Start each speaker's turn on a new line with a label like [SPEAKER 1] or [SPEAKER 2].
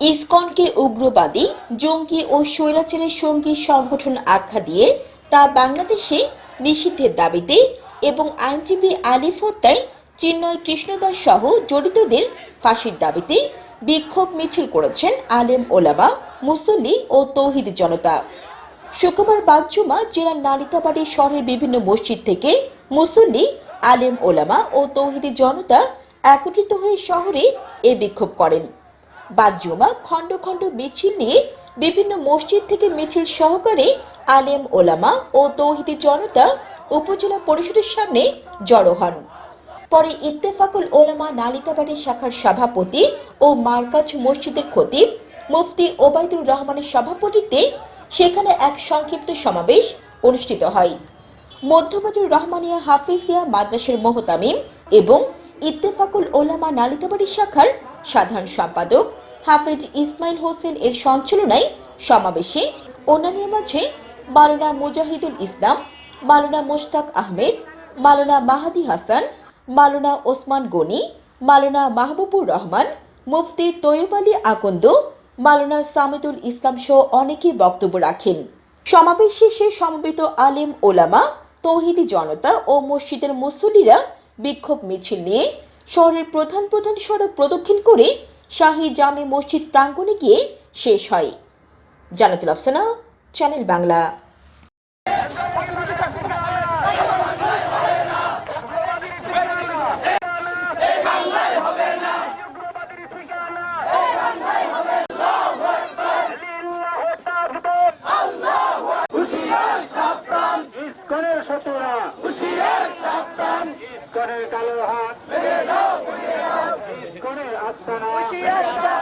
[SPEAKER 1] ইসকনকে উগ্রবাদী, জঙ্গি ও স্বৈরাচারের সঙ্গী সংগঠন আখ্যা দিয়ে তা বাংলাদেশে নিষিদ্ধের দাবিতে এবং আইনজীবী আলিফ হত্যায় চিন্ময় কৃষ্ণদাস সহ জড়িতদের ফাঁসির দাবিতে বিক্ষোভ মিছিল করেছেন আলেম ওলামা, মুসল্লি ও তৌহিদ জনতা। শুক্রবার বাগজুমা জেলার নালিতাবাড়ি শহরের বিভিন্ন মসজিদ থেকে মুসল্লি, আলেম ওলামা ও তৌহিদি জনতা একত্রিত হয়ে শহরে এ বিক্ষোভ করেন। বাদজুমা, খণ্ড খণ্ড মিছিল নিয়ে বিভিন্ন মসজিদ থেকে মিছিল সহকারে আলেম ওলামা ও তৌহিদি জনতা উপজেলা পরিষদের সামনে জড়ো হন। পরে ইত্তেফাকুল ওলামা নালিতাবাড়ি শাখার সভাপতি ও মার্কাজ মসজিদের খতিব মুফতি ওবায়দুর রহমানের সভাপতিত্বে সেখানে এক সংক্ষিপ্ত সমাবেশ অনুষ্ঠিত হয়। মধ্যবাজুর রহমানিয়া হাফিজিয়া মাদ্রাসের মোহতামিম এবং ইত্তেফাকুল ওলামা নালিতাবাড়ি শাখার সাধারণ সম্পাদক হাফেজ ইসমাইল হোসেন এর সঞ্চালনায় সমাবেশে অন্যান্যের মাঝে মাওলানা মুজাহিদুল ইসলাম, মাওলানা মুশতাক আহমেদ, মাওলানা মাহাদি হাসান, মাওলানা ওসমান গনি, মাওলানা মাহবুবুর রহমান, মুফতি তৈয়ব আলী আকন্দ, মাওলানা সামিদুল ইসলাম সহ অনেকেই বক্তব্য রাখেন। সমাবেশ শেষে সমবেত আলেম ওলামা, তৌহিদি জনতা ও মসজিদের মুসল্লিরা বিক্ষোভ মিছিল নিয়ে শহরের প্রধান প্রধান সড়ক প্রদক্ষিণ করে শাহী জামে মসজিদ প্রাঙ্গণে গিয়ে শেষ হয়। জানাতুল আফসানা, চ্যানেল বাংলা। কালো হাত। adianta.